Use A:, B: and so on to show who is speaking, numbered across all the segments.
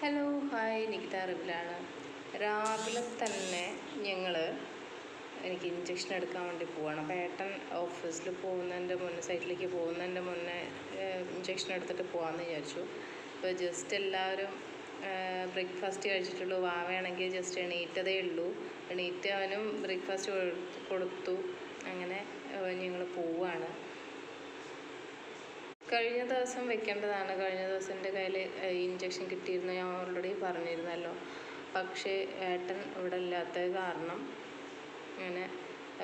A: Hello hi Nikita അറിവിലാണ് രാവിലെ തന്നെ ഞങ്ങൾ എനിക്ക് ഇഞ്ചക്ഷൻ എടുക്കാൻ വേണ്ടി പോവാണ്. അപ്പോൾ ഏട്ടൻ ഓഫീസിൽ പോകുന്നതിന്റെ മുന്നേ സൈറ്റിലേക്ക് പോകുന്നതിന്റെ മുന്നേ ഇഞ്ചക്ഷൻ എടുത്തിട്ട് പോകാമെന്ന് വിചാരിച്ചു. അപ്പോൾ ജസ്റ്റ് എല്ലാവരും ബ്രേക്ക്ഫാസ്റ്റ് കഴിച്ചിട്ടുള്ളൂ. വാവയാണെങ്കിൽ ജസ്റ്റ് എണീറ്റതേ ഉള്ളൂ. എണീറ്റ് അവനും ബ്രേക്ക്ഫാസ്റ്റ് കൊടുത്തു. അങ്ങനെ ഞങ്ങൾ പോവുകയാണ് കഴിഞ്ഞ ദിവസം വെക്കേണ്ടതാണ്. കഴിഞ്ഞ ദിവസം എന്റെ കയ്യിൽ ഇഞ്ചക്ഷൻ കിട്ടിയിരുന്നു. ഞാൻ ഓൾറെഡി പറഞ്ഞിരുന്നല്ലോ. പക്ഷേ ഏട്ടൻ ഇവിടെ ഇല്ലാത്ത കാരണം അങ്ങനെ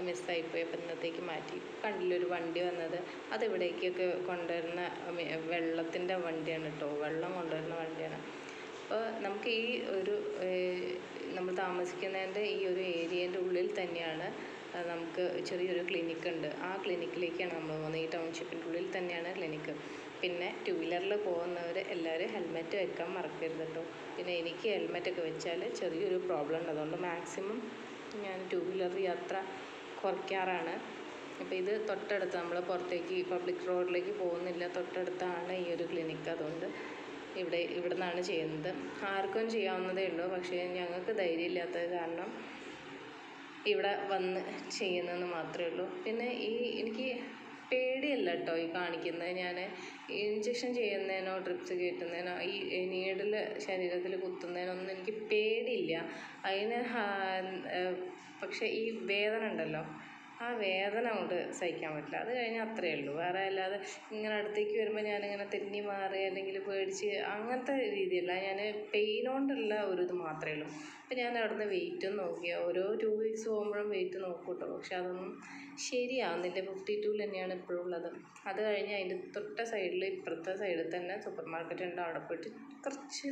A: മിസ്സായിപ്പോയി അപ്പം ഇന്നത്തേക്ക് മാറ്റി. കണ്ടില്ല ഒരു വണ്ടി വന്നത്? അത് ഇവിടേക്കൊക്കെ കൊണ്ടുവരുന്ന വെള്ളത്തിന്റെ വണ്ടിയാണ് കേട്ടോ വെള്ളം കൊണ്ടുവരുന്ന വണ്ടിയാണ്. അപ്പോൾ നമുക്ക് ഈ ഒരു നമ്മൾ താമസിക്കുന്നതിന്റെ ഈ ഒരു ഏരിയേന്റെ ഉള്ളിൽ തന്നെയാണ് നമുക്ക് ചെറിയൊരു ക്ലിനിക്ക് ഉണ്ട് ആ ക്ലിനിക്കിലേക്കാണ് നമ്മൾ പോകുന്നത്. ഈ ടൗൺഷിപ്പിന്റെ ഉള്ളിൽ തന്നെയാണ് ക്ലിനിക്ക്. പിന്നെ ടു വീലറിൽ പോകുന്നവർ എല്ലാവരും ഹെൽമെറ്റ് വെക്കാൻ മറക്കരുത് കേട്ടോ. പിന്നെ എനിക്ക് ഹെൽമെറ്റൊക്കെ വെച്ചാൽ ചെറിയൊരു പ്രോബ്ലം ഉണ്ട്. അതുകൊണ്ട് മാക്സിമം ഞാൻ ടു വീലർ യാത്ര കുറയ്ക്കാറാണ്. അപ്പോൾ ഇത് തൊട്ടടുത്ത് നമ്മൾ പുറത്തേക്ക് പബ്ലിക് റോഡിലേക്ക് പോകുന്നില്ല. തൊട്ടടുത്താണ് ഈ ഒരു ക്ലിനിക്ക്. അതുകൊണ്ട് ഇവിടെ ഇവിടെ നിന്നാണ് ചെയ്യുന്നത്. ആർക്കും ചെയ്യാവുന്നതേ ഉള്ളൂ. പക്ഷേ ഞങ്ങൾക്ക് ധൈര്യമില്ലാത്തത് കാരണം ഇവിടെ വന്ന് ചെയ്യുന്നതെന്ന് മാത്രമേ ഉള്ളൂ. പിന്നെ ഈ എനിക്ക് പേടിയല്ല കേട്ടോ ഈ കാണിക്കുന്നത്. ഞാൻ ഇഞ്ചക്ഷൻ ചെയ്യുന്നതിനോ ഡ്രിപ്സ് കയറ്റുന്നതിനോ ഈ നീഡിൽ ശരീരത്തിൽ കുത്തുന്നതിനൊന്നും എനിക്ക് പേടിയില്ല. അതിന് പക്ഷേ ഈ വേദന ഉണ്ടല്ലോ. ആ വേദന കൊണ്ട് സഹിക്കാൻ പറ്റില്ല. അത് കഴിഞ്ഞാൽ അത്രയേ ഉള്ളൂ. വേറെ അല്ലാതെ ഇങ്ങനെ അടുത്തേക്ക് വരുമ്പോൾ ഞാനിങ്ങനെ തെന്നി മാറി അല്ലെങ്കിൽ പേടിച്ച് അങ്ങനത്തെ രീതിയല്ല. ഞാൻ പെയിൻ കൊണ്ടുള്ള ഒരു ഇത് മാത്രമേ ഉള്ളൂ. അപ്പം ഞാൻ അവിടുന്ന് വെയിറ്റ് നോക്കി. ഓരോ ടു വീക്സ് പോകുമ്പോഴും വെയിറ്റ് നോക്കും കേട്ടോ. പക്ഷെ അതൊന്നും ശരിയാവുന്നില്ല. ഫിഫ്റ്റി ടു തന്നെയാണ് ഇപ്പോഴും ഉള്ളത്. അത് കഴിഞ്ഞ് അതിന്റെ തൊട്ട സൈഡിൽ ഇപ്പുറത്തെ സൈഡിൽ തന്നെ സൂപ്പർ മാർക്കറ്റ് ഉണ്ട്. അവിടെ പോയിട്ട് കുറച്ച്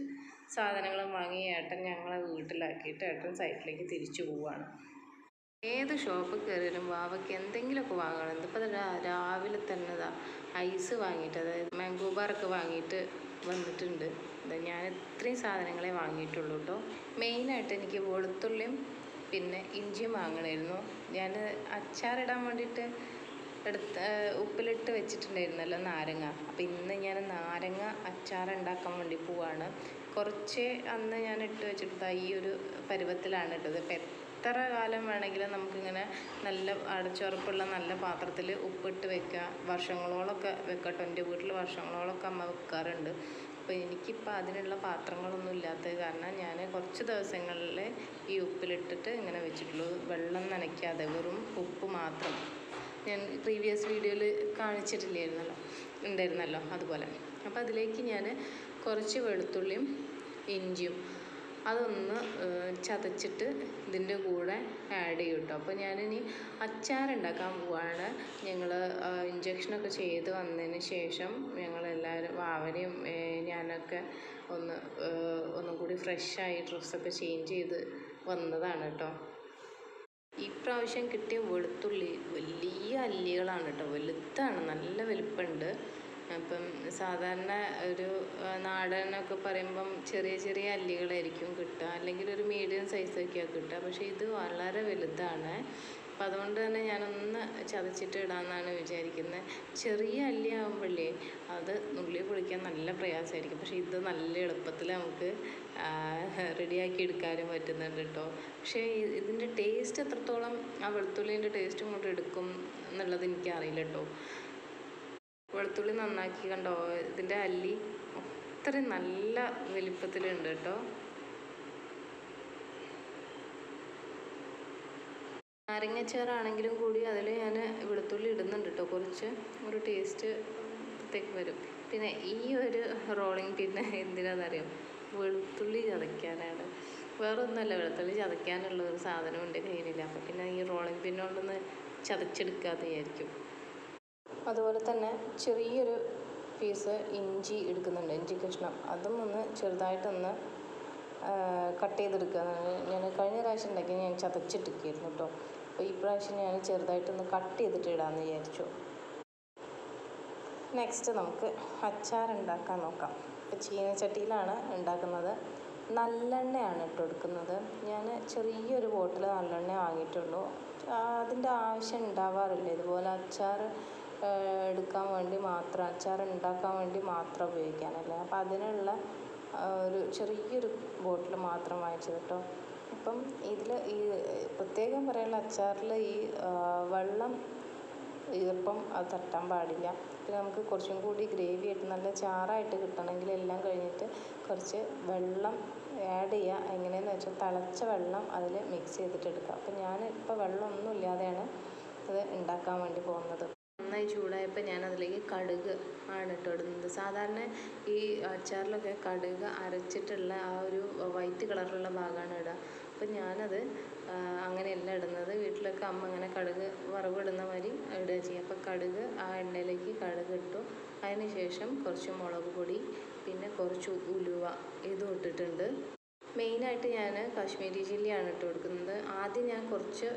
A: സാധനങ്ങളും വാങ്ങി ഏട്ടൻ ഞങ്ങളെ വീട്ടിലാക്കിയിട്ട് ഏട്ടൻ സൈറ്റിലേക്ക് തിരിച്ചു പോവുകയാണ് ഏത് ഷോപ്പിൽ കയറിയാലും വാവയ്ക്ക് എന്തെങ്കിലുമൊക്കെ വാങ്ങണം. ഇതിപ്പോൾ രാവിലെ തന്നെ ഇതാ ഐസ് വാങ്ങിയിട്ട് അതായത് മാംഗോ ബാറൊക്കെ വാങ്ങിയിട്ട് വന്നിട്ടുണ്ട്. ഞാൻ ഇത്രയും സാധനങ്ങളെ വാങ്ങിയിട്ടുള്ളൂ കേട്ടോ മെയിനായിട്ട് എനിക്ക് വെളുത്തുള്ളിയും പിന്നെ ഇഞ്ചിയും വാങ്ങണമായിരുന്നു. ഞാൻ അച്ചാറിടാൻ വേണ്ടിയിട്ട് എടുത്ത് ഉപ്പിലിട്ട് വെച്ചിട്ടുണ്ടായിരുന്നല്ലോ നാരങ്ങ. അപ്പോൾ ഇന്ന് ഞാൻ നാരങ്ങ അച്ചാർ ഉണ്ടാക്കാൻ വേണ്ടി പോവാണ്. കുറച്ച് അന്ന് ഞാൻ ഇട്ട് വെച്ചിട്ട് ഈ ഒരു പരുവത്തിലാണ് ഇട്ടത്. എത്ര കാലം വേണമെങ്കിലും നമുക്കിങ്ങനെ നല്ല അടച്ചുറപ്പുള്ള നല്ല പാത്രത്തിൽ ഉപ്പിട്ട് വെക്കുക. വർഷങ്ങളോളമൊക്കെ വെക്കട്ടോ. എന്റെ വീട്ടിൽ വർഷങ്ങളോളമൊക്കെ അമ്മ വെക്കാറുണ്ട്. അപ്പോൾ എനിക്കിപ്പോൾ അതിനുള്ള പാത്രങ്ങളൊന്നും ഇല്ലാത്തത് കാരണം ഞാൻ കുറച്ച് ദിവസങ്ങളിൽ ഈ ഉപ്പിലിട്ടിട്ട് ഇങ്ങനെ വെച്ചിട്ടുള്ളൂ. വെള്ളം നനയ്ക്കാതെ വെറും ഉപ്പ് മാത്രം. ഞാൻ പ്രീവിയസ് വീഡിയോയിൽ കാണിച്ചിട്ടില്ലായിരുന്നല്ലോ. ഉണ്ടായിരുന്നല്ലോ അതുപോലെ. അപ്പോൾ അതിലേക്ക് ഞാൻ കുറച്ച് വെളുത്തുള്ളിയും ഇഞ്ചിയും അതൊന്ന് ചതച്ചിട്ട് ഇതിന്റെ കൂടെ ആഡ് ചെയ്യും കേട്ടോ അപ്പോൾ ഞാനിനി അച്ചാറുണ്ടാക്കാൻ പോവാണ്. ഞങ്ങൾ ഇഞ്ചക്ഷനൊക്കെ ചെയ്ത് വന്നതിന് ശേഷം ഞങ്ങളെല്ലാവരും വാവനെയും ഞാനൊക്കെ ഒന്ന് ഒന്നും കൂടി ഫ്രഷായി ഡ്രസ്സൊക്കെ ചേഞ്ച് ചെയ്ത് വന്നതാണ് കേട്ടോ ഇപ്രാവശ്യം കിട്ടിയ വെളുത്തുള്ളി വലിയ അല്ലികളാണ് കേട്ടോ വലുതാണ് നല്ല വലിപ്പമുണ്ട് അപ്പം സാധാരണ ഒരു നാടനൊക്കെ പറയുമ്പം ചെറിയ ചെറിയ അല്ലികളായിരിക്കും കിട്ടുക. അല്ലെങ്കിൽ ഒരു മീഡിയം സൈസൊക്കെയാണ് കിട്ടുക. പക്ഷേ ഇത് വളരെ വലുതാണ്. അപ്പം അതുകൊണ്ട് തന്നെ ഞാനൊന്ന് ചതച്ചിട്ട് ഇടാമെന്നാണ് വിചാരിക്കുന്നത്. ചെറിയ അല്ലി ആകുമ്പോഴേ അത് നുള്ളി പൊളിക്കാൻ നല്ല പ്രയാസമായിരിക്കും. പക്ഷേ ഇത് നല്ല എളുപ്പത്തിൽ നമുക്ക് റെഡിയാക്കി എടുക്കാനും പറ്റുന്നുണ്ട് കേട്ടോ. പക്ഷേ ഇതിന്റെ ടേസ്റ്റ് എത്രത്തോളം ആ വെളുത്തുള്ളീന്റെ ടേസ്റ്റും കൊണ്ട് എടുക്കും എന്നുള്ളത് എനിക്കറിയില്ല കേട്ടോ. വെളുത്തുള്ളി നന്നാക്കി കണ്ടോ? ഇതിന്റെ അല്ലി അത്രയും നല്ല വലിപ്പത്തിലുണ്ട് കേട്ടോ. നാരങ്ങച്ചാറാണെങ്കിലും കൂടി അതിൽ ഞാൻ വെളുത്തുള്ളി ഇടുന്നുണ്ട് കേട്ടോ. കുറച്ച് ഒരു ടേസ്റ്റ് പ്രത്യേകം വരും. പിന്നെ ഈ ഒരു റോളിങ് പിന്നെ എന്തിനാണെന്നറിയാം വെളുത്തുള്ളി ചതയ്ക്കാനാണ്. വേറെ ഒന്നുമല്ല വെളുത്തുള്ളി ചതയ്ക്കാനുള്ള ഒരു സാധനം ഉണ്ട് കയ്യിലില്ല അപ്പോൾ പിന്നെ ഈ റോളിങ് പിന്നുകൊണ്ടൊന്ന് ചതച്ചെടുക്കാതെ വിചാരിക്കും. അതുപോലെ തന്നെ ചെറിയൊരു പീസ് ഇഞ്ചി എടുക്കുന്നുണ്ട് ഇഞ്ചി കഷ്ണം. അതും ഒന്ന് ചെറുതായിട്ടൊന്ന് കട്ട് ചെയ്തെടുക്കുക. ഞാൻ കഴിഞ്ഞ പ്രാവശ്യം ഉണ്ടാക്കി ഞാൻ ചതച്ചിട്ടിരിക്കുന്നു കേട്ടോ. അപ്പോൾ ഈ പ്രാവശ്യം ഞാൻ ചെറുതായിട്ടൊന്ന് കട്ട് ചെയ്തിട്ട് ഇടാമെന്ന് വിചാരിച്ചു. നെക്സ്റ്റ് നമുക്ക് അച്ചാർ ഉണ്ടാക്കാൻ നോക്കാം. ഇപ്പോൾ ചീനച്ചട്ടിയിലാണ് ഉണ്ടാക്കുന്നത്. നല്ലെണ്ണയാണ് ഇട്ട് കൊടുക്കുന്നത്. ഞാൻ ചെറിയൊരു ബോട്ടിൽ നല്ലെണ്ണ വാങ്ങിയിട്ടുള്ളൂ. അതിന്റെ ആവശ്യം ഉണ്ടാവാറില്ല. ഇതുപോലെ അച്ചാർ എടുക്കാൻ വേണ്ടി മാത്രം അച്ചാർ ഉണ്ടാക്കാൻ വേണ്ടി മാത്രം ഉപയോഗിക്കാനല്ലേ? അപ്പം അതിനുള്ള ഒരു ചെറിയൊരു ബോട്ടിൽ മാത്രം വാങ്ങിച്ചത് കേട്ടോ. അപ്പം ഇതിൽ ഈ പ്രത്യേകം പറയാനുള്ള അച്ചാറിൽ ഈ വെള്ളം ഈർപ്പം അത് തട്ടാൻ പാടില്ല. പിന്നെ നമുക്ക് കുറച്ചും കൂടി ഗ്രേവി ആയിട്ട് നല്ല ചാറായിട്ട് കിട്ടണമെങ്കിൽ എല്ലാം കഴിഞ്ഞിട്ട് കുറച്ച് വെള്ളം ആഡ് ചെയ്യുക. എങ്ങനെയെന്ന് വെച്ചാൽ തിളച്ച വെള്ളം അതിൽ മിക്സ് ചെയ്തിട്ട് എടുക്കുക. അപ്പം ഞാൻ ഇപ്പോൾ വെള്ളമൊന്നും ഇല്ലാതെയാണ് ഇത് ഉണ്ടാക്കാൻ വേണ്ടി പോകുന്നത്. നന്നായി ചൂടായപ്പോൾ ഞാൻ അതിലേക്ക് കടുക് ആണ് ഇട്ട് ഇടുന്നത് സാധാരണ ഈ അച്ചാറിലൊക്കെ കടുക് അരച്ചിട്ടുള്ള ആ ഒരു വൈറ്റ് കളറുള്ള ഭാഗമാണ് ഇടുക. അപ്പം ഞാനത് അങ്ങനെയല്ല ഇടുന്നത്. വീട്ടിലൊക്കെ അമ്മ അങ്ങനെ കടുക് വറവിടുന്ന മാതിരി ഇടുക ചെയ്യുക. അപ്പോൾ കടുക് ആ എണ്ണയിലേക്ക് കടുക് ഇട്ടു. അതിന് ശേഷം കുറച്ച് മുളക് പൊടി പിന്നെ കുറച്ച് ഉലുവ ഇതും ഇട്ടിട്ടുണ്ട്. മെയിനായിട്ട് ഞാൻ കാശ്മീരി ചില്ലിയാണ് ഇട്ട് കൊടുക്കുന്നത്. ആദ്യം ഞാൻ കുറച്ച്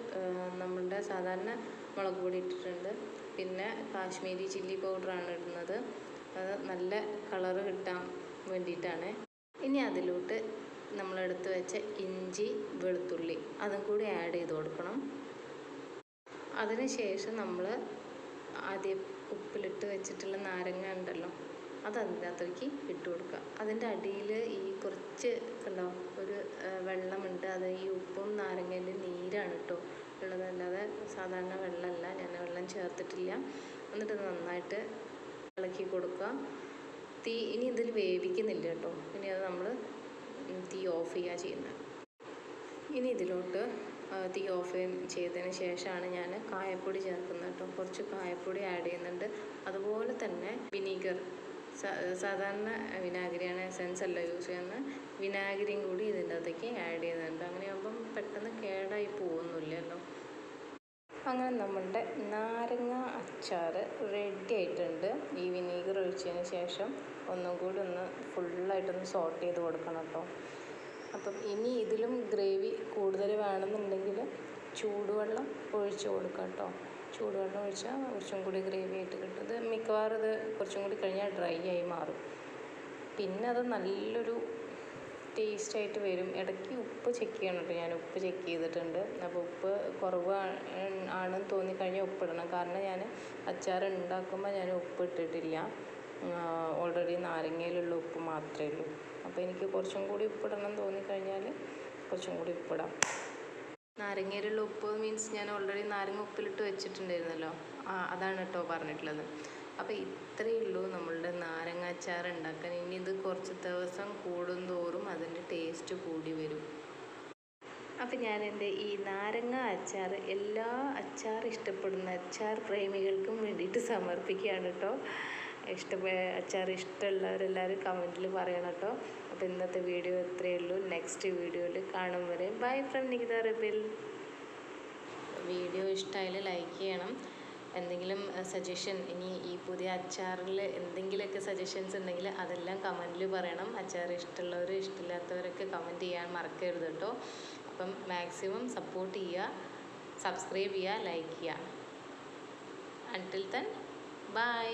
A: നമ്മളുടെ സാധാരണ മുളക് പൊടി ഇട്ടിട്ടുണ്ട്. പിന്നെ കാശ്മീരി ചില്ലി പൗഡറാണ് ഇടുന്നത്. അത് നല്ല കളറ് കിട്ടാൻ വേണ്ടിയിട്ടാണ്. ഇനി അതിലോട്ട് നമ്മളെടുത്ത് വെച്ച ഇഞ്ചി വെളുത്തുള്ളി അതും കൂടി ആഡ് ചെയ്ത് കൊടുക്കണം. അതിന് ശേഷം നമ്മൾ ആദ്യം ഉപ്പിലിട്ട് വെച്ചിട്ടുള്ള നാരങ്ങ ഉണ്ടല്ലോ അത് അതിനകത്തേക്ക് ഇട്ട് കൊടുക്കുക. അതിന്റെ അടിയിൽ ഈ കുറച്ച് കണ്ടോ ഒരു വെള്ളമുണ്ട്. അത് ഈ ഉപ്പും നാരങ്ങേന്റെ നീരാണ് കേട്ടോ ഉള്ളതല്ലാതെ സാധാരണ വെള്ളമല്ല. ഞാൻ വെള്ളം ചേർത്തിട്ടില്ല. എന്നിട്ട് നന്നായിട്ട് ഇളക്കി കൊടുക്കുക. തീ ഇനി ഇതിൽ വേവിക്കുന്നില്ല കേട്ടോ ഇനി അത് നമ്മൾ തീ ഓഫ് ചെയ്യുക ചെയ്യുന്നത്. ഇനി ഇതിലോട്ട് തീ ഓഫ് ചെയ്തതിന് ശേഷമാണ് ഞാൻ കായപ്പൊടി ചേർക്കുന്നത് കേട്ടോ കുറച്ച് കായപ്പൊടി ആഡ് ചെയ്യുന്നുണ്ട്. അതുപോലെ തന്നെ വിനീഗർ സാധാരണ വിനാഗിരിയാണ് എസൻസ് അല്ല യൂസ് ചെയ്യുന്നത്. വിനാഗിരിയും കൂടി ഇതിന്റെ അകത്തേക്ക് ആഡ് ചെയ്യുന്നുണ്ട്. അങ്ങനെയാകുമ്പം പെട്ടെന്ന് കേടായി പോകുന്നില്ലല്ലോ. അങ്ങനെ നമ്മളുടെ നാരങ്ങ അച്ചാർ റെഡി ആയിട്ടുണ്ട്. ഈ വിനീഗർ ഒഴിച്ചതിന് ശേഷം ഒന്നും കൂടി ഒന്ന് ഫുള്ളായിട്ടൊന്ന് സോട്ട് ചെയ്ത് കൊടുക്കണം കേട്ടോ. അപ്പം ഇനി ഇതിലും ഗ്രേവി കൂടുതൽ വേണമെന്നുണ്ടെങ്കിൽ ചൂടുവെള്ളം ഒഴിച്ച് കൊടുക്കാം കേട്ടോ. ചൂടുവെള്ളം ഒഴിച്ചാൽ കുറച്ചും കൂടി ഗ്രേവി ആയിട്ട് കിട്ടും. ഇത് മിക്കവാറും ഇത് കുറച്ചും കൂടി കഴിഞ്ഞാൽ ഡ്രൈ ആയി മാറും. പിന്നെ അത് നല്ലൊരു ടേസ്റ്റ് ആയിട്ട് വരും. ഇടയ്ക്ക് ഉപ്പ് ചെക്ക് ചെയ്യണം കേട്ടോ. ഞാൻ ഉപ്പ് ചെക്ക് ചെയ്തിട്ടുണ്ട്. അപ്പോൾ ഉപ്പ് കുറവ് ആണെന്ന് തോന്നിക്കഴിഞ്ഞാൽ ഉപ്പിടണം. കാരണം ഞാൻ അച്ചാർ ഉണ്ടാക്കുമ്പോൾ ഞാൻ ഉപ്പ് ഇട്ടിട്ടില്ല. ഓൾറെഡി നാരങ്ങയിലുള്ള ഉപ്പ് മാത്രമേ ഉള്ളൂ. അപ്പോൾ എനിക്ക് കുറച്ചും കൂടി ഉപ്പിടണം തോന്നിക്കഴിഞ്ഞാൽ കുറച്ചും കൂടി ഉപ്പിടാം. നാരങ്ങയിലുള്ള ഉപ്പ് മീൻസ് ഞാൻ ഓൾറെഡി നാരങ്ങ ഉപ്പിലിട്ട് വെച്ചിട്ടുണ്ടായിരുന്നല്ലോ. അതാണ് കേട്ടോ പറഞ്ഞിട്ടുള്ളത്. അപ്പോൾ ഇത്രയേ ഉള്ളൂ നമ്മളുടെ നാരങ്ങ അച്ചാർ ഉണ്ടാക്കാൻ. ഇനി ഇത് കുറച്ച് ദിവസം കൂടുന്തോറും അതിന്റെ ടേസ്റ്റ് കൂടി വരും. അപ്പം ഞാൻ എന്റെ ഈ നാരങ്ങ അച്ചാർ എല്ലാ അച്ചാർ ഇഷ്ടപ്പെടുന്ന അച്ചാർ പ്രേമികൾക്കും വേണ്ടിയിട്ട് സമർപ്പിക്കുകയാണ് കേട്ടോ ഇഷ്ടപ്പെ അച്ചാർ ഇഷ്ടമുള്ളവരെല്ലാവരും കമന്റിൽ പറയണം കേട്ടോ. അപ്പോൾ ഇന്നത്തെ വീഡിയോ ഇത്രയേ ഉള്ളൂ. നെക്സ്റ്റ് വീഡിയോയിൽ കാണും വരെ. Bye from Nikita Rabil video ഇഷ്ടമായാൽ ലൈക്ക് ചെയ്യണം. എന്തെങ്കിലും സജഷൻ ഇനി ഈ പുതിയ അച്ചാറിൽ എന്തെങ്കിലുമൊക്കെ സജഷൻസ് ഉണ്ടെങ്കിൽ അതെല്ലാം കമന്റിൽ പറയണം. അച്ചാർ ഇഷ്ടമുള്ളവർ ഇഷ്ടമില്ലാത്തവരൊക്കെ കമന്റ് ചെയ്യാൻ മറക്കരുത് കേട്ടോ. അപ്പം മാക്സിമം സപ്പോർട്ട് ചെയ്യുക സബ്സ്ക്രൈബ് ചെയ്യുക ലൈക്ക് ചെയ്യുക. Until then bye